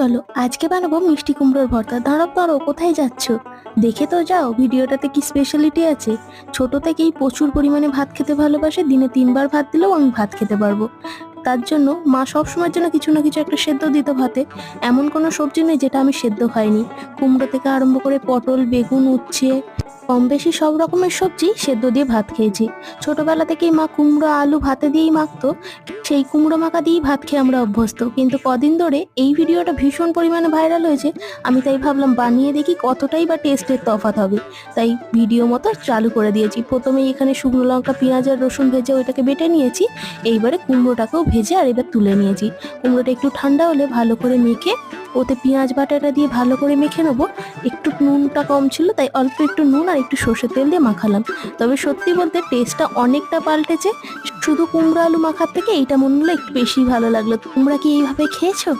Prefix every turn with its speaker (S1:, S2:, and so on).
S1: চলো, আজকে বানাবো মিষ্টি কুমড়োর ভর্তা। দাঁড়াও দাঁড়ো কোথায় যাচ্ছ? দেখে তো যাও, ভিডিওটাতে কি স্পেশালিটি আছে? ছোট থেকেই প্রচুর পরিমাণে ভাত খেতে ভালোবাসে, দিনে তিনবার ভাত দিলেও আমি ভাত খেতে পারব। তার জন্য মা সবসময়ের জন্য কিছু না কিছু একটা সেদ্ধ দিত ভাতে। এমন কোনো সবজি নেই যেটা আমি সেদ্ধ খাইনি। কুমড়ো থেকে আরম্ভ করে পটল, বেগুন, উচ্ছে কম বেশি সব রকমের সবজি সেদ্ধ দিয়ে ভাত খেয়েছি। ছোটবেলা থেকেই মা কুমড়ো, আলু ভাতে দিয়েই মাখতো। সেই কুমড়ো মাখা দিয়েই ভাত খেয়ে আমরা অভ্যস্ত। কিন্তু কদিন ধরে এই ভিডিওটা ভীষণ পরিমাণে ভাইরাল হয়েছে। আমি তাই ভাবলাম বানিয়ে দেখি কতটাই বা টেস্টের তফাৎ হবে। তাই ভিডিও মতো চালু করে দিয়েছি। প্রথমেই এখানে শুকনো লঙ্কা, পেঁয়াজ আর রসুন ভেজে ওইটাকে বেটে নিয়েছি। এইবারে কুমড়োটাকেও ভেজে আর এবার তুলে নিয়েছি। কুমড়োটা একটু ঠান্ডা হলে ভালো করে মেখে ওতে পেঁয়াজ বাটাটা দিয়ে ভালো করে মেখে নেব। একটু নুনটা কম ছিল, তাই অল্প একটু নুন আর একটু সর্ষে তেল দিয়ে মাখালাম। তবে সত্যি বলতে টেস্টটা অনেকটা পাল্টেছে। শুধু কুমড়ো আলু মাখার থেকে এইটা মনে হলো একটু বেশি ভালো লাগল। তোমরা কি এইভাবে খেয়েছো?